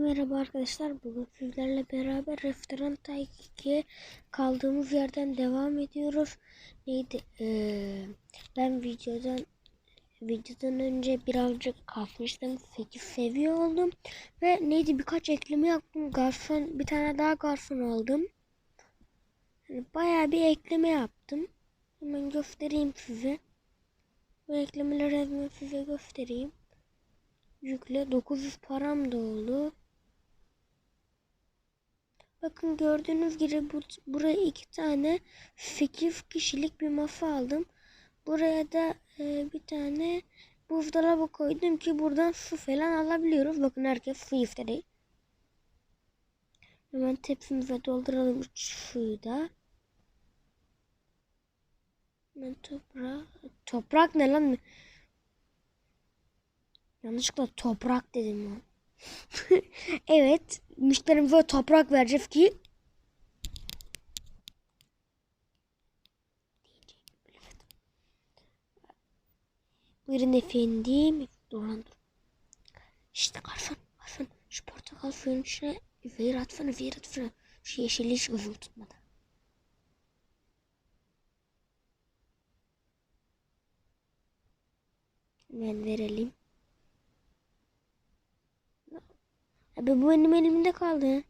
Merhaba arkadaşlar. Bugün sizlerle beraber restoran Tayki'ye kaldığımız yerden devam ediyoruz. Neydi? Ee, ben videodan videodan önce birazcık kalkmıştım. 8 seviye oldum. Ve neydi birkaç ekleme yaptım. Garson bir tane daha garson aldım. Yani bayağı bir ekleme yaptım. Hemen göstereyim size. Bu eklemeleri hemen size göstereyim. Yükle 900 param da oldu. Bakın gördüğünüz gibi bu, buraya iki tane 8 kişilik bir masa aldım. Buraya da e, bir tane buzdolabı koydum ki buradan su falan alabiliyoruz. Bakın herkes su iftedi. Hemen tepsimize dolduralım suyu da. Hemen toprak. Toprak ne lan? Yanlışlıkla toprak dedim lan. evet müşterimize toprak vereceğiz ki Buyurun efendim. Dolan dur. İşte garson, garson. Şu portakal suyunun içine ver atsana, ver atsana. Şu yeşili hiç uzun tutmadı. Hemen verelim. Abi bu benim elimde kaldı.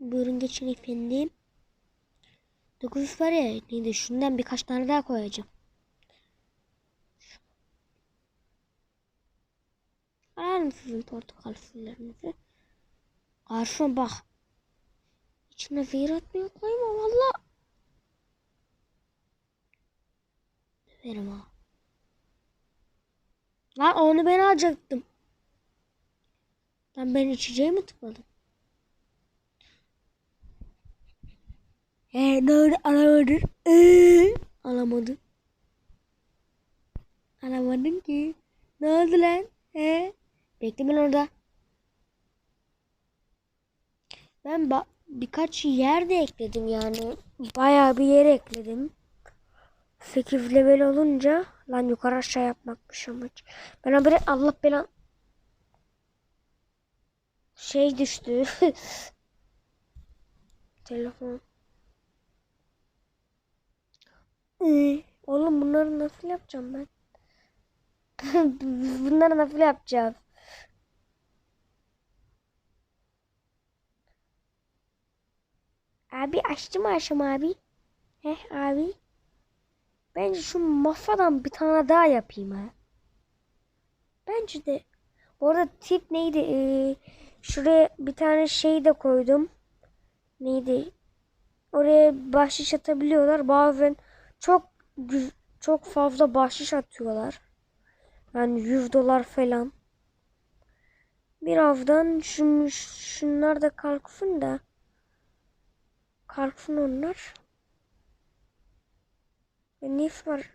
Buyurun geçin efendim. 900 var ya neydi şundan birkaç tane daha koyacağım. Alalım sizin portakal sularınızı. Garson bak. İçine zehir atmaya koyma valla. Verim ha. Lan onu ben alacaktım. Lan ben içeceği mi tıkladım? He ne oldu alamadın. Ee, alamadın. Alamadın ki. Ne oldu lan? He? Bekle ben orada. Ben ba birkaç yer de ekledim yani. Bayağı bir yer ekledim. 8 level olunca Lan yukarı aşağı yapmakmış amaç. Ben haberi Allah belan şey düştü. Telefon. Ee, oğlum bunları nasıl yapacağım ben? bunları nasıl yapacağız? Abi açtım aşım abi. Heh abi. Ben şu mafadan bir tane daha yapayım ha. Bence de. Bu arada tip neydi? Ee, şuraya bir tane şey de koydum. Neydi? Oraya bahşiş atabiliyorlar. Bazen çok çok fazla bahşiş atıyorlar. Yani 100 dolar falan. Birazdan şun, şunlar da kalksın da. Kalksın onlar. Ne var?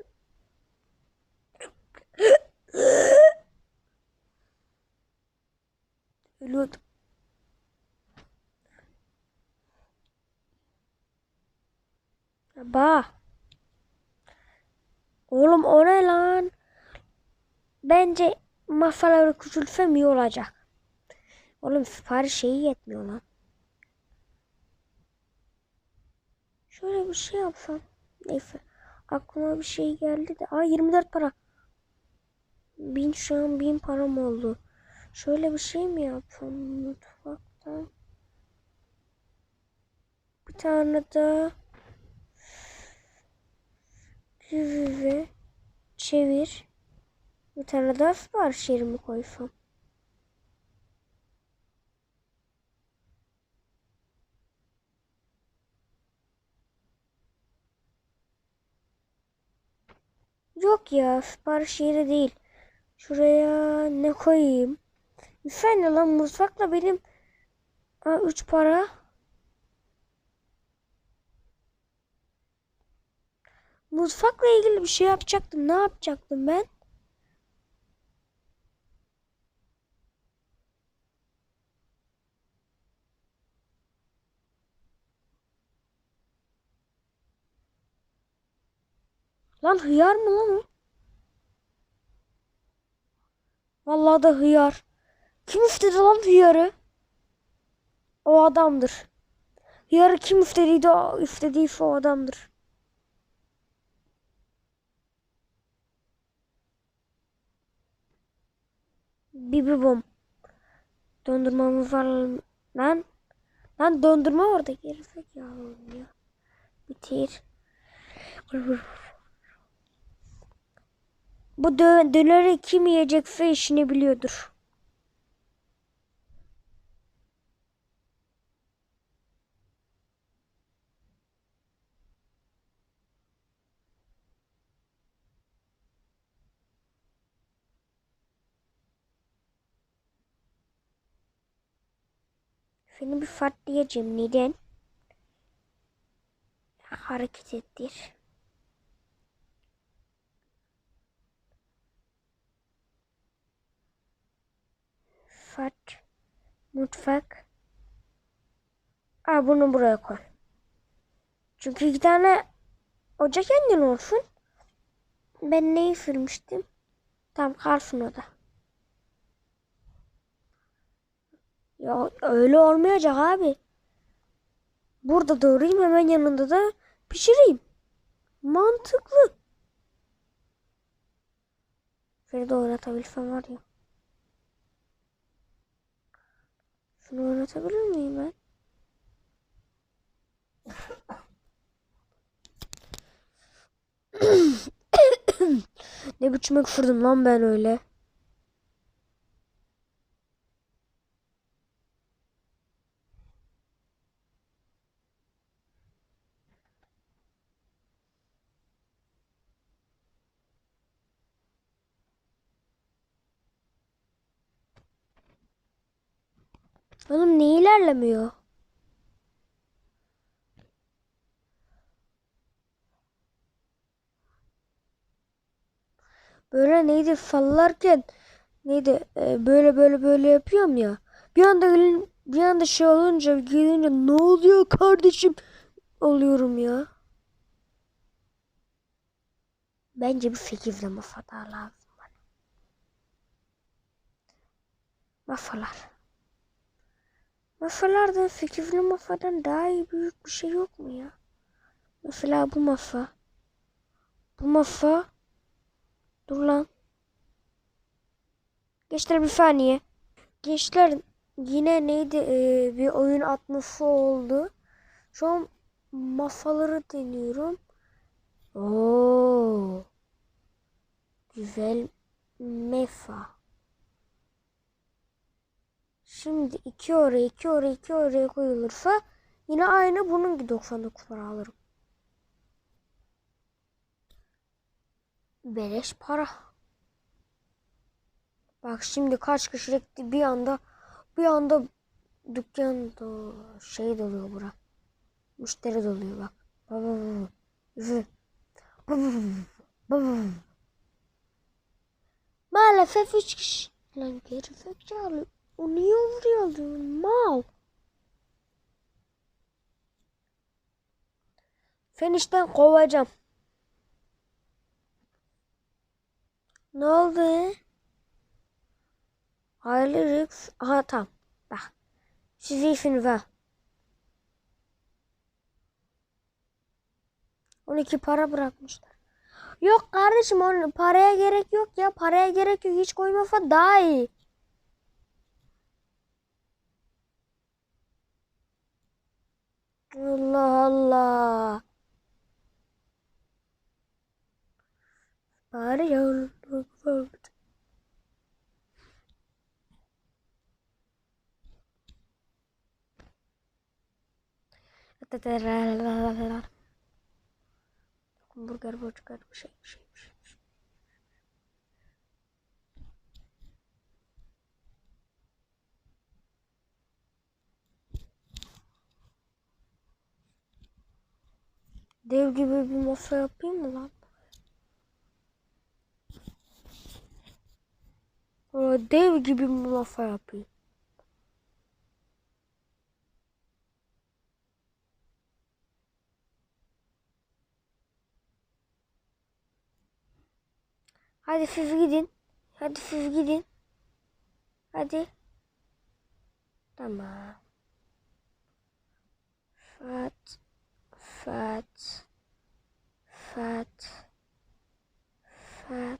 Ölüyordum. Ba. Oğlum o ne lan? Bence mafaları küçültsem iyi olacak. Oğlum sipariş şeyi yetmiyor lan. Şöyle bir şey yapsam. Neyse. Aklıma bir şey geldi de. Aa 24 para. Bin şu an bin param oldu. Şöyle bir şey mi yapsam mutfaktan? Bir tane daha ve çevir. Bir tane daha sipariş yerimi koysam. Yok ya sipariş yeri değil. Şuraya ne koyayım? Lütfen ne lan mutfakla benim ha, üç para. Mutfakla ilgili bir şey yapacaktım. Ne yapacaktım ben? Lan hıyar mı lan o? Vallahi da hıyar. Kim üfledi lan hıyarı? O adamdır. Hıyarı kim üflediydi o üflediyse o adamdır. Bibi bom. Dondurmamız var lan. Lan dondurma orada gerizekalı ya. Bitir. Vur. Bu dö döneri kim yiyecekse işini biliyordur. Seni bir fart diyeceğim. Neden? Hareket ettir. Fart. Mutfak. Aa bunu buraya koy. Çünkü iki tane ocak kendin olsun. Ben neyi sürmüştüm? Tam kalsın o da. Ya öyle olmayacak abi. Burada doğrayayım hemen yanında da pişireyim. Mantıklı. Şöyle de oynatabilsem var ya. Şunu oynatabilir miyim ben? ne biçim öksürdüm lan ben öyle. Oğlum ne ilerlemiyor? Böyle neydi sallarken neydi e, böyle böyle böyle yapıyorum ya. Bir anda bir anda şey olunca gelince ne oluyor kardeşim oluyorum ya. Bence bir fikirle mafa daha lazım. Mafalar. Masalardan sekizli masadan daha iyi büyük bir şey yok mu ya? Mesela bu masa. Bu masa. Dur lan. Gençler bir saniye. Gençler yine neydi ee, bir oyun atması oldu. Şu an masaları deniyorum. Oo. Güzel mefa. Şimdi iki oraya iki oraya iki oraya koyulursa yine aynı bunun gibi 99 para alırım. Beleş para. Bak şimdi kaç kişilik bir anda bir anda dükkan da şey doluyor bura. Müşteri doluyor bak. Maalesef üç kişi. Lan geri zekalı. O niye vuruyordu? Mal. Sen işten kovacağım. Ne oldu? Hayırlı Rix. Aha tamam. Bak. Siz iyisiniz ha. 12 para bırakmışlar. Yok kardeşim onun paraya gerek yok ya. Paraya gerek yok. Hiç koymasa daha iyi. Allah Allah. Bari yavrum. Hamburger, burger, bir şey, bir şey, bir şey. bir şey. Dev gibi bir masa yapayım mı lan? Dev gibi bir masa yapayım. Hadi siz gidin. Hadi siz gidin. Hadi. Tamam. Fat. Fat. Fat. Fat.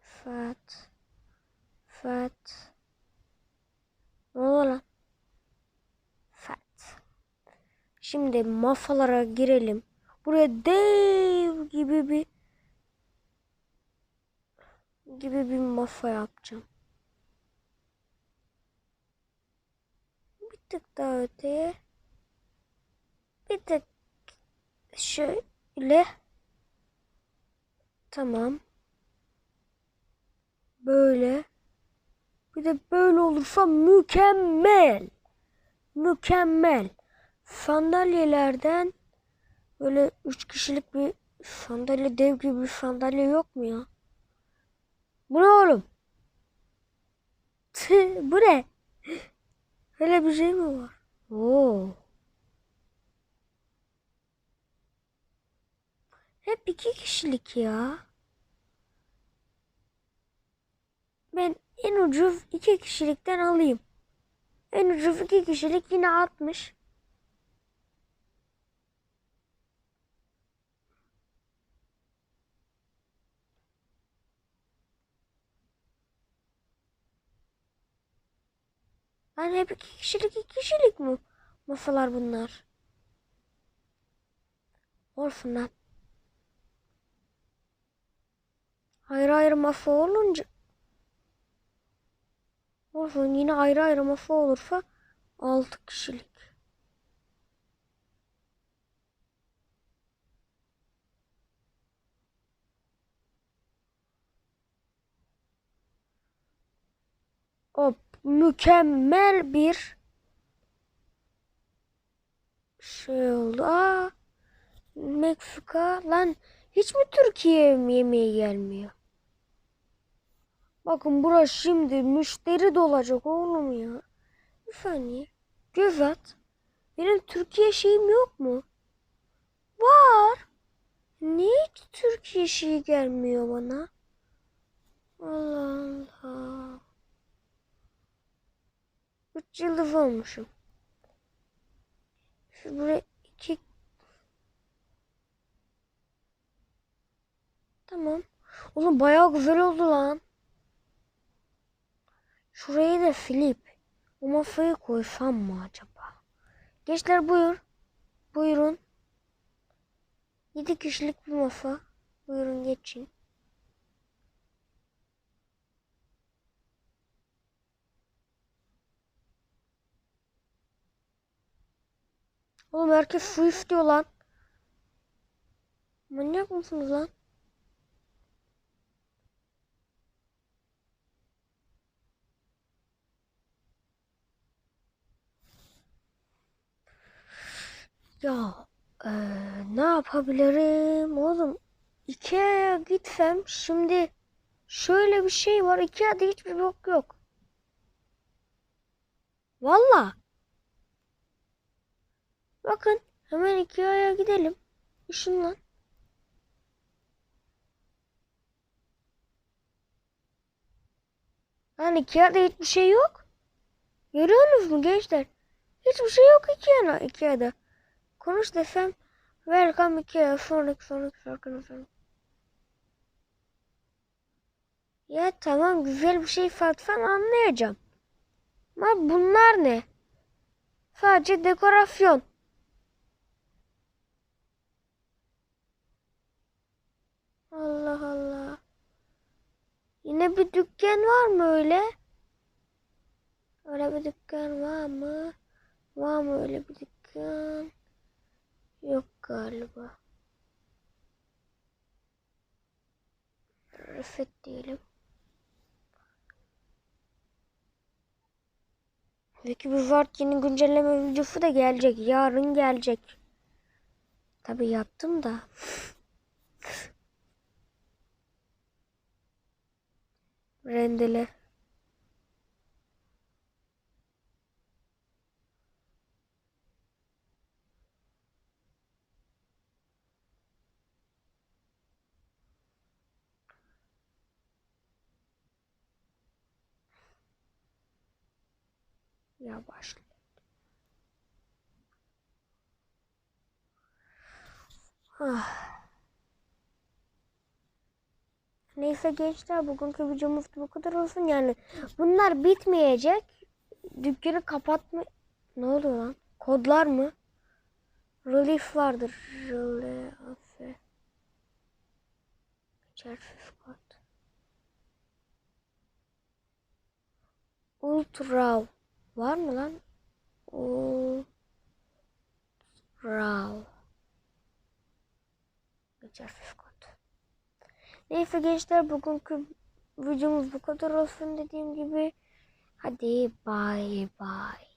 Fat. Fat. Ne? Fat. Şimdi mafalara girelim. Buraya dev gibi bir gibi bir mafa yapacağım. Bir tık daha öteye. Bir tık şöyle. Tamam. Böyle. Bir de böyle olursa mükemmel. Mükemmel. Sandalyelerden böyle üç kişilik bir sandalye dev gibi bir sandalye yok mu ya? Bu ne oğlum? Tı, bu ne? Öyle bir şey mi var? Oo. Hep iki kişilik ya. Ben en ucuz iki kişilikten alayım. En ucuz iki kişilik yine 60. Ben hep iki kişilik iki kişilik mi? Masalar bunlar. Olsun lan. Ayrı ayrı masa olunca Olsun yine ayrı ayrı masa olursa 6 kişilik. Hop mükemmel bir şey oldu. Aa, Meksika lan hiç mi Türkiye yemeği gelmiyor? Bakın burası şimdi müşteri dolacak oğlum ya. Bir saniye. Göz at. Benim Türkiye şeyim yok mu? Var. Niye Türkiye şeyi gelmiyor bana? Allah Allah. Üç yıldız olmuşum. Şu buraya iki... Tamam. Oğlum bayağı güzel oldu lan. Şurayı da Filip. O masayı koysam mı acaba? Gençler buyur. Buyurun. 7 kişilik bir masa. Buyurun geçin. Oğlum herkes su istiyor lan. Manyak mısınız lan? Ya eee, ne yapabilirim oğlum? Ikea'ya gitsem şimdi şöyle bir şey var. Ikea'da hiçbir bok yok. Valla. Bakın hemen Ikea'ya gidelim. Işınlan. Lan Ikea'da hiçbir şey yok. Görüyorsunuz mu gençler? Hiçbir şey yok Ikea'da. Ikea'da. Konuş desem Welcome Ikea sonraki sonraki şarkının sonu. Ya tamam güzel bir şey satsan anlayacağım. Ama bunlar ne? Sadece dekorasyon. Allah Allah. Yine bir dükkan var mı öyle? Öyle bir dükkan var mı? Var mı öyle bir dükkan? Yok galiba. Rıfet diyelim. Peki bu Word yeni güncelleme videosu da gelecek. Yarın gelecek. Tabi yaptım da. Rendele. Ya başla. Ah. Neyse gençler bugünkü videomuz bu kadar olsun. Yani bunlar bitmeyecek. Dükkanı kapatma ne oluyor lan? Kodlar mı? Relief vardır. Relief Çarpı kod ultra var mı lan? Ultra. Geçer kod Neyse gençler bugünkü videomuz bu kadar olsun dediğim gibi. Hadi bay bay.